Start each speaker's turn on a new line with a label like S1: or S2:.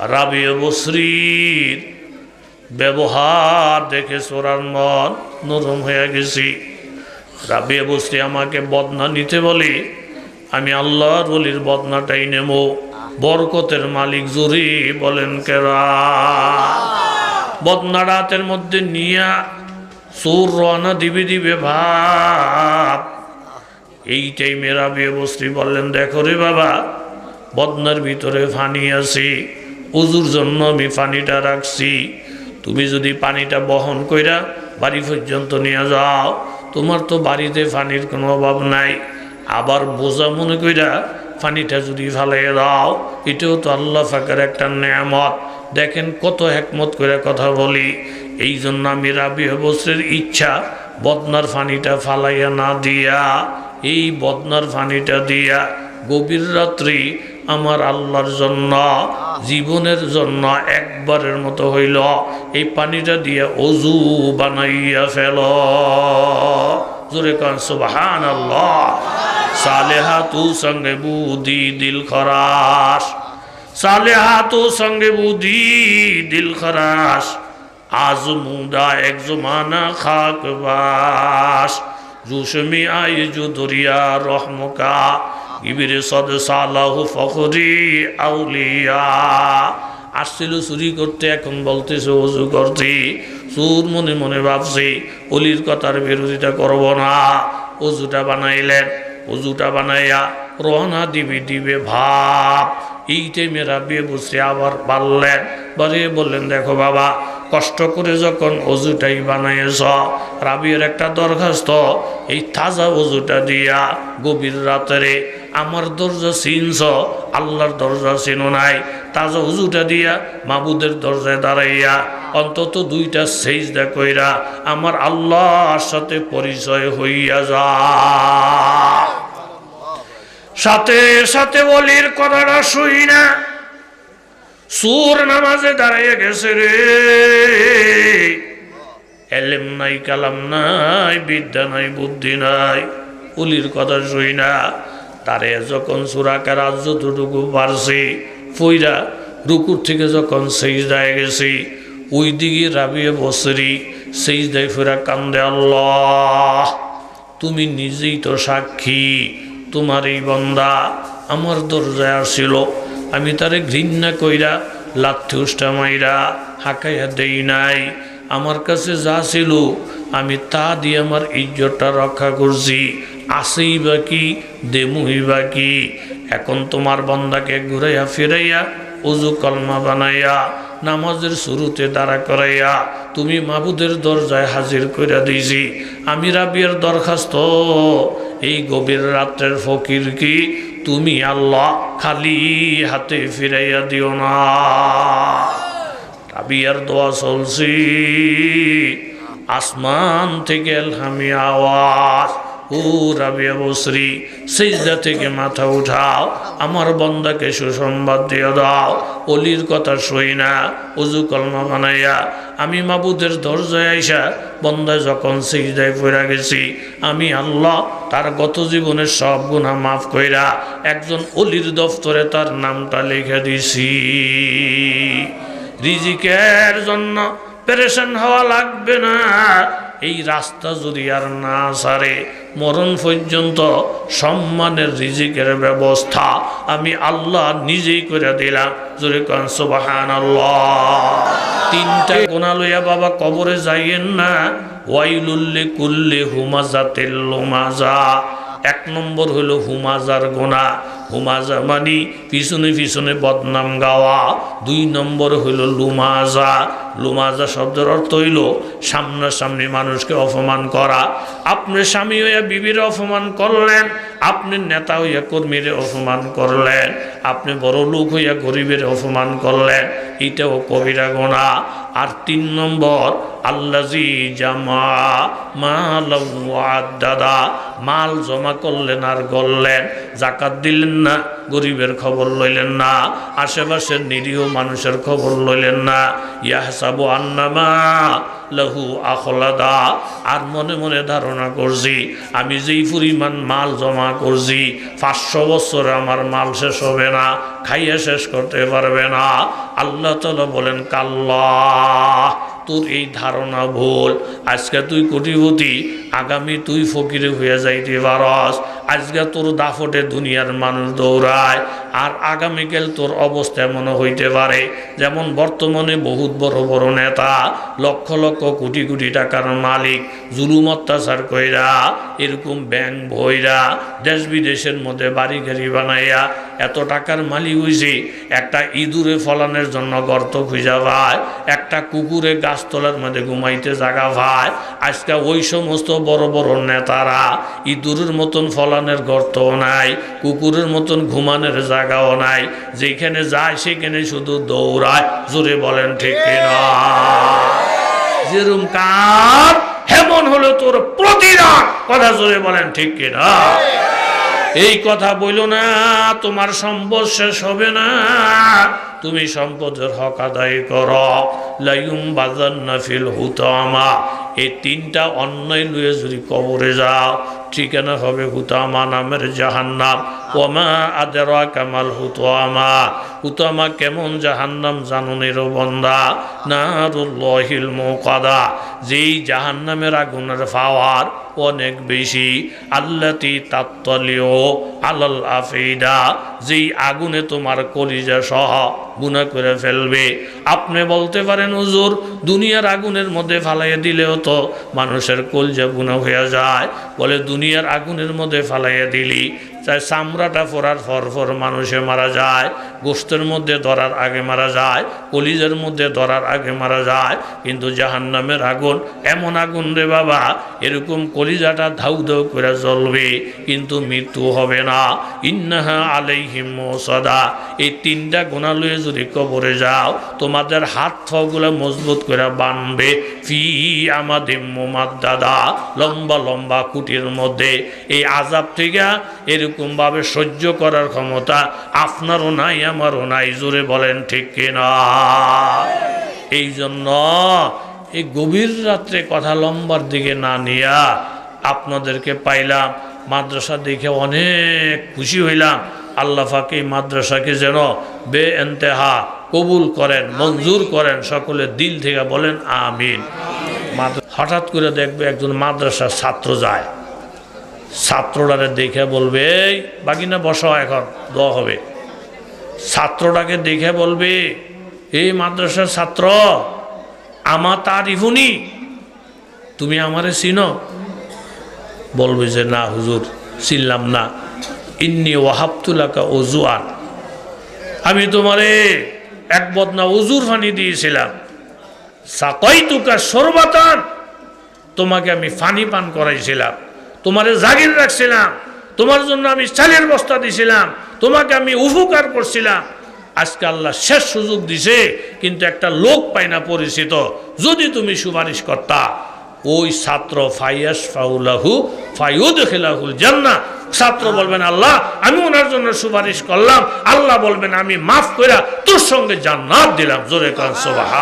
S1: রাবিয়া বসরির ব্যবহার দেখে সোরার মন নরম হয়ে গেছি। রাবিয়া বসরি আমাকে বদনা নিতে বলে, আমি আল্লাহর বলির বদনাটাই নেব। বরকতের মালিক জুরি বলেন, কেরা? বদনা রাতের মধ্যে নিয়া সুর রওনা দিবে দিবে ভাব। এই টাইমে রাবিয়া বসরি বললেন, দেখো রে বাবা, বদনার ভিতরে ফানি আছে। উজুর জন্য আমি পানিটা রাখছি। তুমি যদি পানিটা বহন কইরা বাড়ি পর্যন্ত নিয়ে যাও, তোমার তো বাড়িতে পানির কোনো অভাব নাই। আবার বোঝা মনে কইরা পানিটা যদি ফালাইয়ে দাও, এটাও তো আল্লাহ ফাঁকের একটা নেয়ামত। দেখেন কত একমত করে কথা বলি। এই জন্য আমি রাবি বছরের ইচ্ছা বদনার পানিটা ফালাইয়া না দিয়া, এই বদনার পানিটা দিয়া গভীর রাত্রি আমার আল্লাহর জন্য, জীবনের জন্য একবারের মতো হইল। এই পানিটা দিয়ে অজু বানাইয়া ফেল। জোরে কান সুবহান আল্লাহ সালেহা তু সঙ্গে বুদ্ধি দিল খরাস সালেহা তু সঙ্গে বুদ্ধি দিল খরাস আজ মুদা এক জমানা খাক বাস। জুসমি আই জু দরিয়া রহমকা। ইবিরে সদ সালাহু ফখরি আউলিয়া। আসছিল, চুরি করতে এখন বলতেছে অজু করতে চুর মনে মনে ভাবছি, অলির কথার বিরোধিতা করব না। অজুটা বানাইলেন, অজুটা বানাইয়া রওনা দিবে দিবে ভাব। এই টাইমে রাবিয়ে বসে আবার পারলেন বারে বললেন, দেখো বাবা, কষ্ট করে যখন অজুটাই বানাইছ রাবিয়ের একটা দরখাস্ত, এই তাজা অজুটা দিয়া গভীর রাতেরে আমার দরজা চিনছ? আল্লাহর দরজা চিনো নাই। তাজা অজুটা দিয়া মাবুদের দরজায় দাঁড়াইয়া অন্তত দুইটা সেজদা কইরা আমার আল্লাহর সাথে পরিচয় হইয়া যা। সাথে সাথে বলির কথাটা শুই না। সুর নামাজে দাঁড়াইয়া গেছে রে। এলেম নাই, কালাম নাই, বিদ্যা নাই, বুদ্ধি নাই। উলির কথা শুই না। তারে যখন সুরাকার যতটুকু পারছি, ফইরা রুকুর থেকে যখন সেই সেইদায় গেছি ওই দিকে রাবিয়ে বসরি সেইদায় ফেরা কান্দে, আল্লাহ, তুমি নিজেই তো সাক্ষী, তোমার এই বন্দা আমার দরজায় আসছিল আমি তারে ঘৃণা কইরা, লাথি উষ্টা মাইরা হাঁকাইয়া দেই নাই। আমার কাছে যা ছিল, আমি তা দিয়ে আমার ইজ্জতটা রক্ষা করছি। আসেই বা কি দেমুই বা কি এখন তোমার বন্দাকে ঘুরাইয়া ফিরাইয়া, উজু কলমা বানাইয়া, নামাজের শুরুতে দাঁড়া করাইয়া, তুমি মাবুদের দরজায় হাজির করে দিয়েছি। আমি রাবিয়ার দরখাস্ত। এই গভীর রাত্রের ফকির কি? তুমি আল্লাহ খালি হাতে ফিরাইয়া দিও না। রাবিয়ার দোয়া চলছি। আসমান থেকে আওয়াজ। ও রাবিয়া বসরি সেজদা থেকে মাথা উঠাও, আমার বন্দাকে সুসংবাদ দিয়ে দাও, অলির কথা শুই না, উজু কলমা বানাইয়া, আমি মাবুদের দরজায় আইসা বন্দায় যখন সেজদায় পড়া গেছি, আমি আল্লাহ তার গত জীবনের সব গুণা মাফ কইরা একজন অলির দফতরে তার নামটা লিখে দিছি। রিজিকের জন্য পেরেশান হওয়া লাগবে না এই রাস্তা যদি আর না সারে, মরণ পর্যন্ত সম্মানের রিজিকের ব্যবস্থা আমি আল্লাহ নিজেই করে দিলাম। জোরে কান সুবাহান তিনটা গোনা লইয়া বাবা কবরে যাইয়েন না। ওয়াইলুল্লে কুল্লে হুমাজা তেল্লুমাজা এক নম্বর হলো হুমাজার গোনা। হুমাজা মানি পিছনে পিছনে বদনাম গাওয়া। দুই নম্বর হইল লুমাজা। লুমাজা শব্দের অর্থ হইল সামনাসামনি মানুষকে অপমান করা। আপনি স্বামী হইয়া বিবির অপমান করলেন, আপনি নেতা হইয়া কর্মীর অপমান করলেন, আপনি বড় লোক হইয়া গরিবের অপমান করলেন, এটাও কবিরা গোনা। আর তিন নম্বর, আল্লাজি জামা মাল দাদা মাল জমা করলেন আর গললেন জাকাত দিলেন না। গরিবের খবর লইলেন না, আশেপাশের নিরীহ মানুষের খবর লইলেন না। ইয়াহসাবু আন্নামা লহু আখলাদা। আর মনে মনে ধারণা করছি, আমি যেই পরিমাণ মাল জমা করছি, পাঁচশো বছরে আমার মাল শেষ হবে না, খাইয়ে শেষ করতে পারবে না। আল্লাহ তালা বলেন, কাল্লা, তোর এই ধারণা ভুল। আজকে তুই কোটিপতি, আগামী তুই ফকিরে হয়ে যাইতে পারস। আজকে তোর দাফটে দুনিয়ার মানুষ দৌড়ায়, আর আগামীকাল তোর অবস্থা এমন হইতে পারে, যেমন বর্তমানে বহুত বড় বড় নেতা, লক্ষ লক্ষ কোটি কোটি টাকার মালিক, জুলুম অত্যাচার কইরা, এরকম ব্যাংক ভইরা দেশ বিদেশের মধ্যে বাড়ি গাড়ি বানাইয়া এত টাকার মালিক হইছে, একটা ইঁদুরে ফলানোর জন্য গর্ত খুঁজা পায়, একটা কুকুরে গাছতলার মধ্যে ঘুমাইতে জাগা পায়, আজকে ওই সমস্ত বড় বড় নেতারা ইঁদুরের মতন ফলানের গর্তও নাই, কুকুরের মতন ঘুমানোর জায়গাও নাই। যেখানে যায়, সেখানে শুধু দৌড়ায়, জোরে বলেন ঠিক না যেরম কার, হেমন হলো তোর প্রতিরাগ কথা জোরে বলেন ঠিক কিনা? এই কথা বইল না, তোমার সম্পদ শেষ হবে না। তুমি সম্পদের হক আদায় কর। লাইম বাজার নাফিল হুতামা। এই তিনটা অন্যায় লুয়ে যদি কবরে যাও ঠিকানা হবে হুতামা নামের জাহান্নাম। ওমা আদেরা কামাল হুতামা। হুতামা কেমন জাহান্নাম জানুনের বন্দা? নারুল্লাহিল মৌকাদা। যেই জাহান্নামের আগুনের পাওয়ার অনেক বেশি, আল্লাতি তাত্তলীয় আলাল আফিদা, যেই আগুনে তোমার কলিজা সহ গুণা করে ফেলবে। আপনি বলতে পারেন, হুজুর, দুনিয়ার আগুনের মধ্যে ফালাইয়ে দিলেও তো মানুষের কলজা গুণা হয়ে যায়। বলে, দুনিয়ার আগুনের মধ্যে ফালাইয়ে দিলি তাই চামড়াটা পরার ফর ফর মানুষে মারা যায়, গোস্তের মধ্যে ধরার আগে মারা যায়, কলিজের মধ্যে ধরার আগে মারা যায়, কিন্তু জাহান্নামের আগুন, এমন আগুন রে বাবা, এরকম কলিজাটা ধাউ ধাউ করে জ্বলবে, কিন্তু মৃত্যু হবে না। ইন্নাহা আলাইহিম সদা এই তিনটা গোনা লয়ে যদি কবরে যাও, তোমাদের হাত ফগুলো মজবুত করে বানবে। ফি আমাদের মোমাদ দাদা লম্বা লম্বা কুটির মধ্যে। এই আজাব থেকে এরকম ভাবে সহ্য করার ক্ষমতা আপনারও নাই, আমারও নাই। জোরে বলেন, ঠিক কিনা? এই জন্য এই গভীর রাত্রে কথা লম্বার দিকে না নিয়া আপনাদেরকে পাইলাম, মাদ্রাসা দেখে অনেক খুশি হইলাম। আল্লাহ ফাঁকে এই মাদ্রাসাকে যেন বে এন্তেহা কবুল করেন, মঞ্জুর করেন, সকলে দিল থেকে বলেন, আমিন। হঠাৎ করে দেখবে একজন মাদ্রাসার ছাত্র যায়। ছাত্রটারে দেখে বলবে, এই বাকিনা বসো এখন, দোয়া হবে। ছাত্রটাকে দেখে বলবে, এই মাদ্রাসার ছাত্র, আমা তার ইহুনি তুমি আমারে চিনো? বলবে যে, না, হুজুর, চিনলাম না। ইন্নি ওয়াহাবতুলাকা অজুয়ান আমি তোমারে এক বদনা উজুর ফানি দিয়েছিলাম। সাকাইতুকা সর্বাতান তোমাকে আমি ফানি পান করাইছিলাম। তোমারে জাগির রাখছিলাম, তোমার জন্য আমি চালের বস্তা দিছিলাম, তোমাকে আমি উপকার করছিলাম। আজকে আল্লাহ শেষ সুযোগ দিছে, কিন্তু একটা লোক পাই না পরিচিত। যদি তুমি সুপারিশ করতা, ওই ছাত্র ফাইয়াস ফাউলাহু ফাইউদ খেলাহুল জান্না ছাত্র বলবেন, আল্লাহ, আমি ওনার জন্য সুপারিশ করলাম। আল্লাহ বলবেন, আমি মাফ করে তোর সঙ্গে জান্নাত দিলাম। জোরে কান সোবাহা